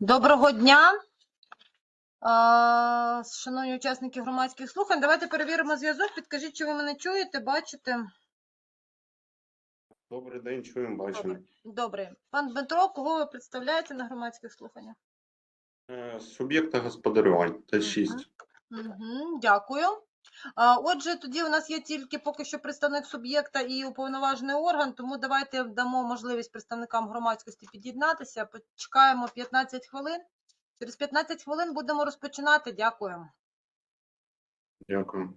Доброго дня. Шановні учасники громадських слухань, давайте перевіримо зв'язок. Підкажіть, чи ви мене чуєте, бачите? Добрий день, чуємо, бачимо. Добре. Пан Дмитро, кого ви представляєте на громадських слуханнях? Е, Суб'єкта господарювань Т6. Угу, дякую. Отже, тоді у нас є тільки поки що представник суб'єкта і уповноважений орган, тому давайте дамо можливість представникам громадськості під'єднатися. Почекаємо 15 хвилин. Через 15 хвилин будемо розпочинати. Дякую. Дякую.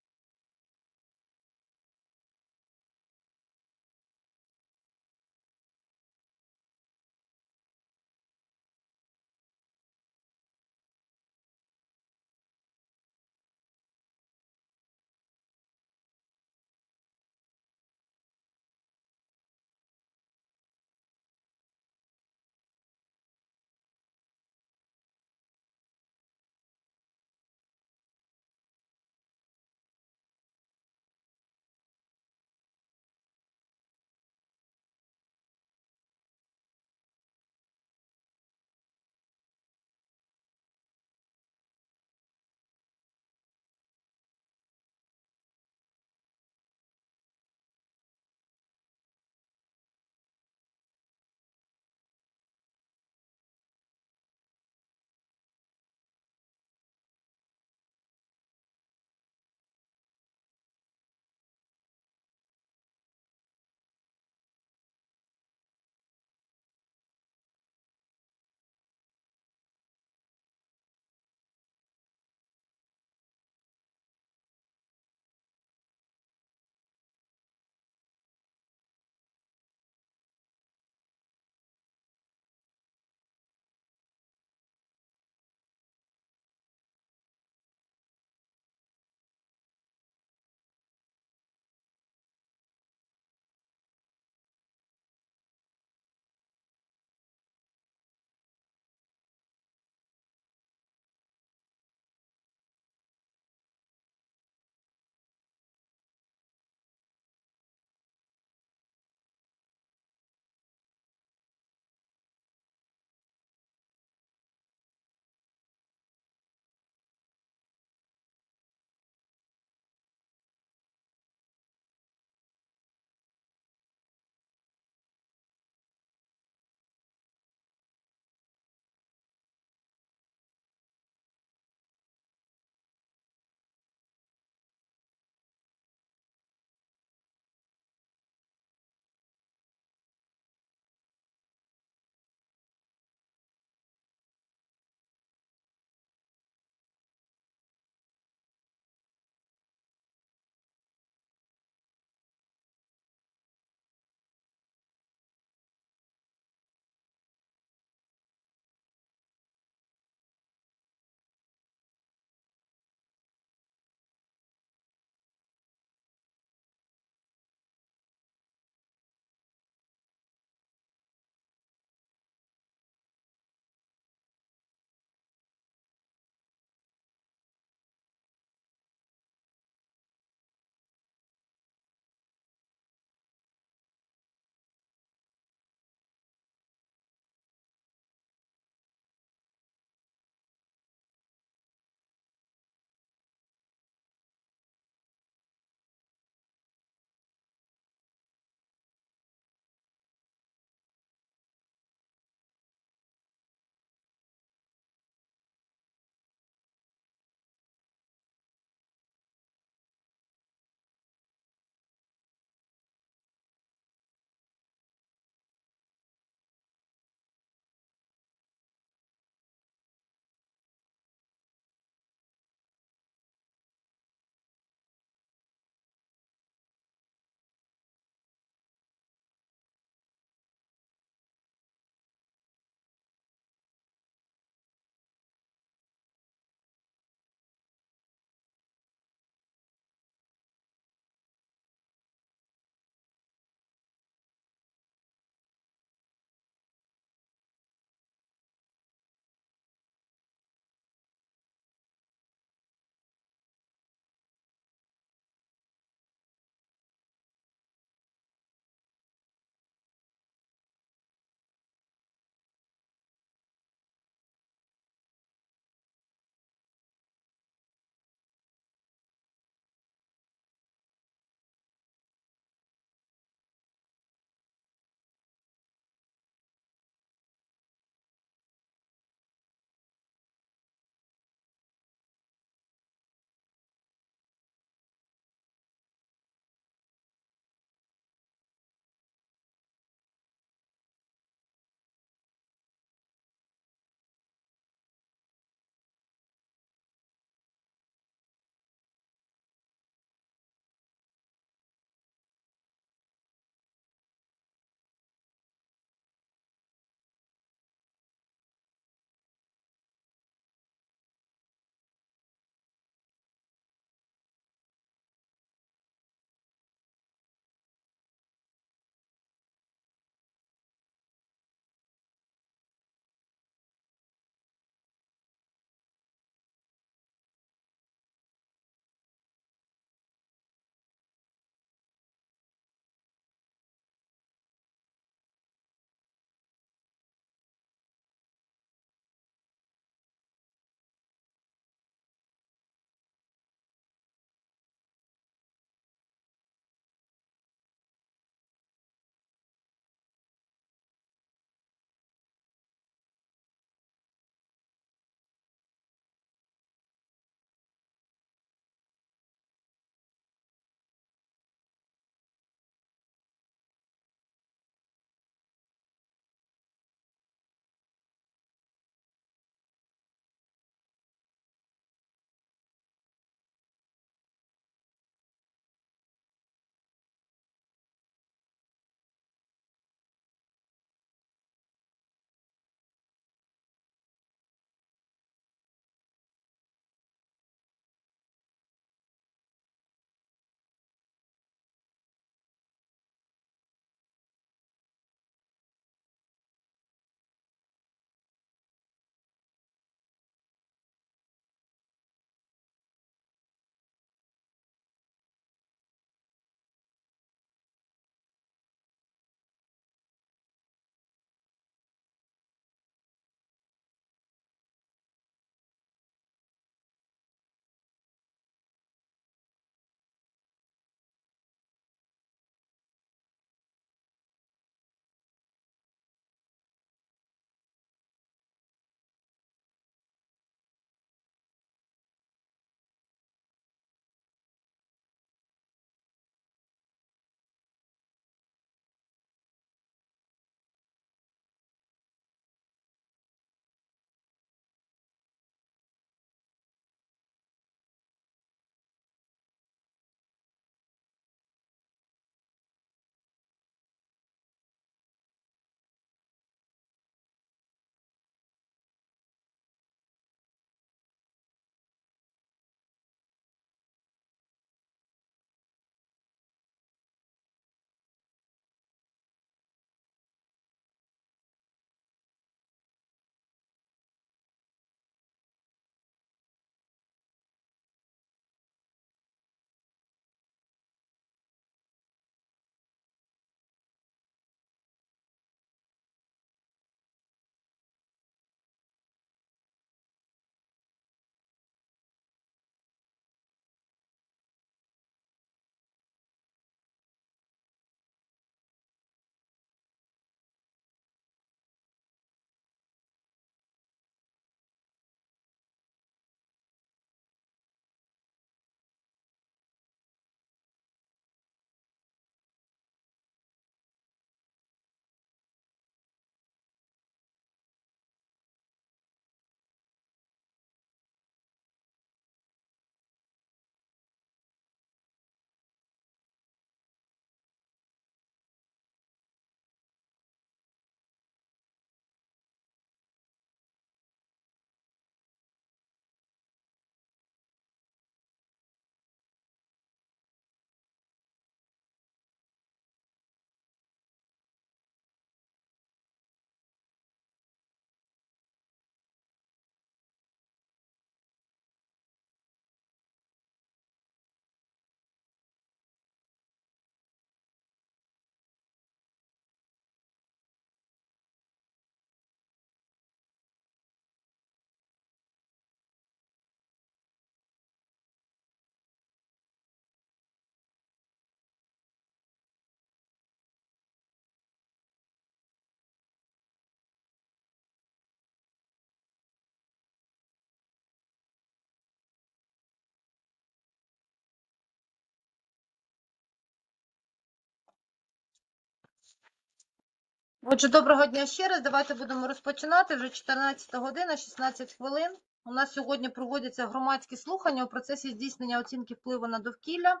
Отже, доброго дня ще раз. Давайте будемо розпочинати. Вже 14 година, 16 хвилин. У нас сьогодні проводяться громадські слухання у процесі здійснення оцінки впливу на довкілля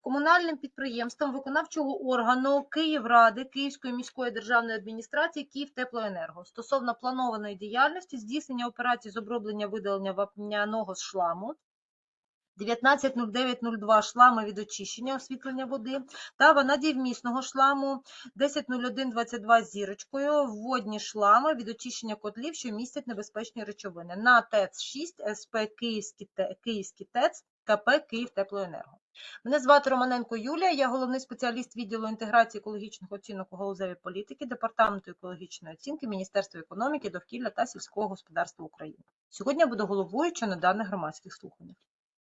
комунальним підприємством виконавчого органу Київради Київської міської державної адміністрації Київтеплоенерго стосовно планованої діяльності здійснення операцій з оброблення видалення вапняного шламу 190902 шлами від очищення освітлення води та ванадіївмісного шламу 100122 з зірочкою, водні шлами від очищення котлів, що містять небезпечні речовини на ТЕЦ-6 СП Київський, ТЕЦ КП Київтеплоенерго. Мене звати Романенко Юлія, я головний спеціаліст відділу інтеграції екологічних оцінок у галузевій політики Департаменту екологічної оцінки Міністерства економіки, довкілля та сільського господарства України. Сьогодні буду головуючою на даних громадських слуханнях.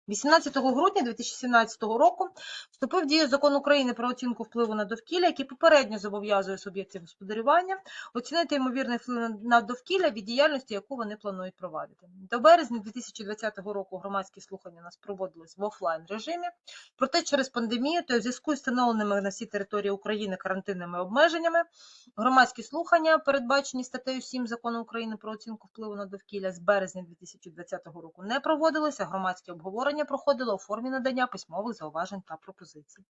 18 грудня 2017 року вступив в дію закон України про оцінку впливу на довкілля, який попередньо зобов'язує суб'єктів господарювання оцінити ймовірний вплив на- довкілля від діяльності, яку вони планують провадити. До березня 2020 року громадські слухання нас проводились в офлайн режимі. Проте через пандемію та в зв'язку з встановленими на всій території України карантинними обмеженнями громадські слухання, передбачені статтею 7 закону України про оцінку впливу на довкілля з березня 2020 року, не проводилися. Громадські обговорення проходило у формі надання письмових зауважень та пропозицій.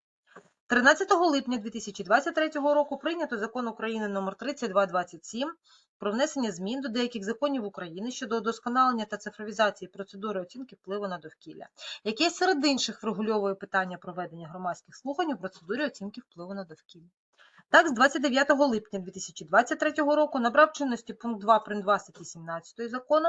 13 липня 2023 року прийнято закон України номер 3227 про внесення змін до деяких законів України щодо удосконалення та цифровізації процедури оцінки впливу на довкілля, яке серед інших врегульовує питання проведення громадських слухань у процедурі оцінки впливу на довкілля. Так, з 29 липня 2023 року набрав чинності пункт 2 прим. 2 статті 17 закону,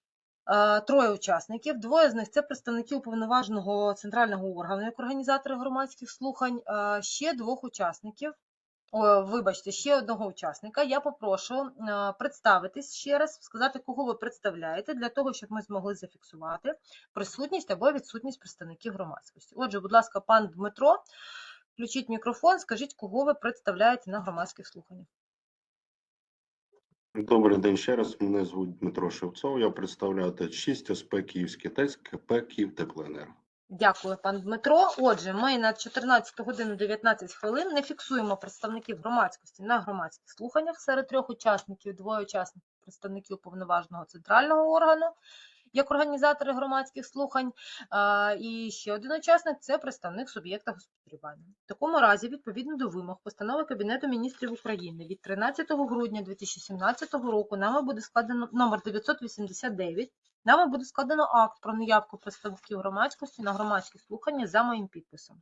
троє учасників. Двоє з них це представники уповноваженого центрального органу як організатори громадських слухань. Е, Ще двох учасників. О, вибачте, ще одного учасника. Я попрошу е, представитись ще раз, сказати, кого ви представляєте, для того, щоб ми змогли зафіксувати присутність або відсутність представників громадськості. Отже, будь ласка, пан Дмитро, включіть мікрофон, скажіть, кого ви представляєте на громадських слуханнях. Добрий день ще раз. Мене звуть Дмитро Шевцов. Я представляю ТЕЦ-6 СП Київський ТЕЦ КП Київтеплоенерго. Дякую, пан Дмитро. Отже, ми на 14 годину 19 хвилин не фіксуємо представників громадськості на громадських слуханнях. Серед трьох учасників двоє учасників представників повноважного центрального органу як організатори громадських слухань. І ще один учасник це представник суб'єкта господарювання. В такому разі, відповідно до вимог постанови Кабінету міністрів України від 13 грудня 2017 року нами буде складено номер 989 Нами буде складено акт про неявку представників громадськості на громадські слухання за моїм підписом.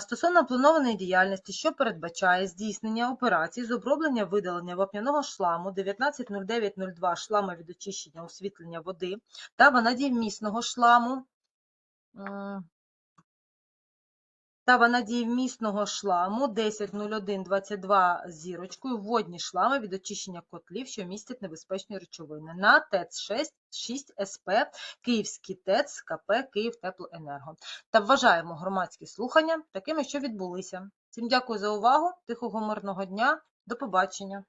стосовно планованої діяльності, що передбачає здійснення операцій з оброблення видалення вапняного шламу 190902 шлама від очищення освітлення води та ванадіївмісного шламу м, та ванадіївмісного шламу 100122 з зірочкою водні шлами від очищення котлів, що містять небезпечні речовини на ТЕЦ-6 6 СП Київський ТЕЦ КП Київтеплоенерго та вважаємо громадські слухання такими, що відбулися Всім дякую за увагу. Тихого мирного дня. До побачення.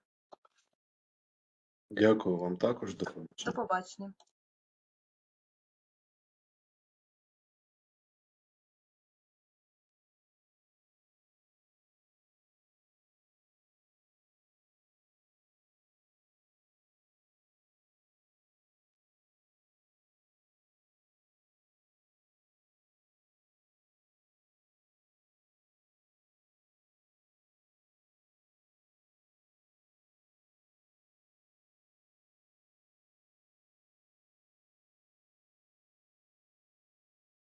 Дякую вам також. До До побачення. побачення.